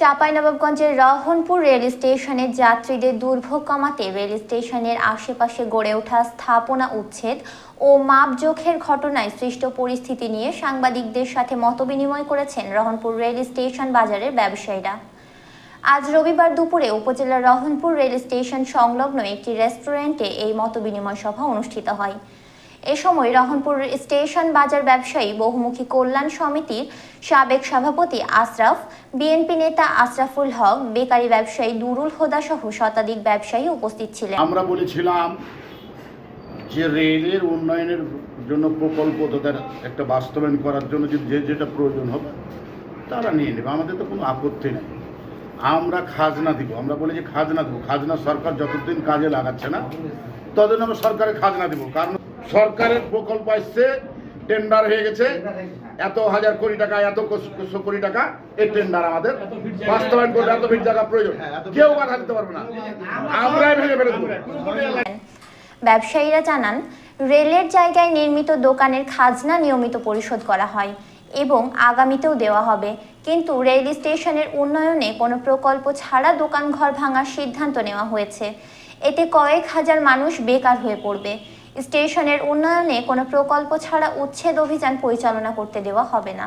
চাঁপাইনবাবগঞ্জের রহনপুর রেল স্টেশনে যাত্রীদের দুর্ভোগ কমাতে রেল স্টেশনের আশেপাশে গড়ে ওঠা স্থাপনা উচ্ছেদ ও মাপজোখের ঘটনায় সৃষ্ট পরিস্থিতি নিয়ে সাংবাদিকদের সাথে মতবিনিময় করেছেন রহনপুর রেল স্টেশন বাজারের ব্যবসায়ীরা। আজ রবিবার দুপুরে উপজেলার রহনপুর রেল স্টেশন সংলগ্ন একটি রেস্টুরেন্টে এই মতবিনিময় সভা অনুষ্ঠিত হয়। এ সময় রহনপুর স্টেশন বাজার ব্যবসায়ী বহুমুখী কল্যাণ সমিতির সাবেক সভাপতি আশরাফ, বিএনপি নেতা আশরাফুল হক, বেকারি ব্যবসায়ী দুরুল হোদা সহ শতাধিক ব্যবসায়ী উপস্থিত ছিলেন। আমরা বলেছিলাম যে রেলের উন্নয়নের জন্য প্রকল্প তাদের একটা বাস্তবায়ন করার জন্য যে যেটা প্রয়োজন হবে, তারা নিয়ে নেবে। আমাদের তো কোনো আপত্তি নেই। আমরা খাজনা দিব। আমরা বলি যে খাজনা দেবো। খাজনা সরকার যতদিন কাজে লাগাচ্ছে না, ততদিন আমরা সরকারের খাজনা দেবো। কারণ সরকারের প্রকল্প আসছে টেন্ডার হয়ে গেছে। এত হাজার কোটি টাকা, এত কোটি টাকা, এই টেন্ডার আমাদের। বাস্তবায়ন করতে এত ভিড় জায়গা প্রয়োজন। কেউ বাধা দিতে পারবে না। আমরাই ভেঙে ফেলে ব্যবসায়ীরা জানান, রেলের জায়গায় নির্মিত দোকানের খাজনা নিয়মিত পরিশোধ করা হয় এবং আগামীতেও দেওয়া হবে। কিন্তু রেল স্টেশনের উন্নয়নে কোনো প্রকল্প ছাড়া দোকান ঘর ভাঙার সিদ্ধান্ত নেওয়া হয়েছে। এতে কয়েক হাজার মানুষ বেকার হয়ে পড়বে। স্টেশনের উন্নয়নে কোনো প্রকল্প ছাড়া উচ্ছেদ অভিযান পরিচালনা করতে দেওয়া হবে না।